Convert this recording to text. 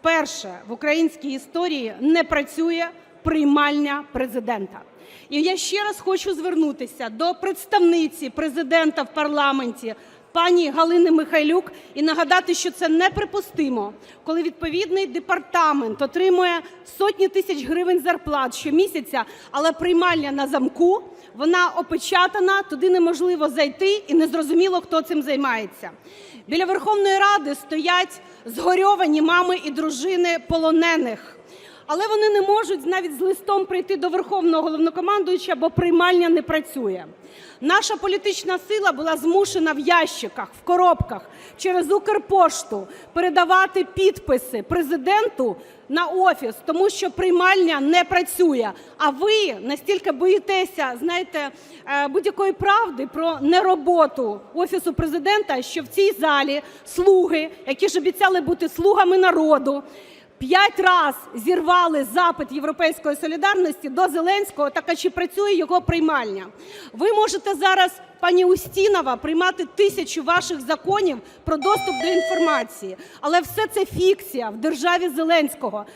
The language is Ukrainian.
вперше в українській історії не працює приймальня Президента. І я ще раз хочу звернутися до представниці Президента в парламенті пані Галини Михайлюк і нагадати, що це неприпустимо, коли відповідний департамент отримує сотні тисяч гривень зарплат щомісяця, але приймальня на замку, вона опечатана, туди неможливо зайти і незрозуміло, хто цим займається. Біля Верховної Ради стоять згорьовані мами і дружини полонених. Але вони не можуть навіть з листом прийти до Верховного Головнокомандуюча, бо приймальня не працює. Наша політична сила була змушена в ящиках, в коробках через Укрпошту передавати підписи Президенту на офіс, тому що приймальня не працює. А ви настільки боїтеся, знаєте, е, будь-якої правди про нероботу Офісу Президента, що в цій залі слуги, які ж обіцяли бути слугами народу, П'ять раз зірвали запит Європейської солідарності до Зеленського, так чи працює його приймальня? Ви можете зараз, пані Устінова, приймати тисячу ваших законів про доступ до інформації, але все це фікція в державі Зеленського.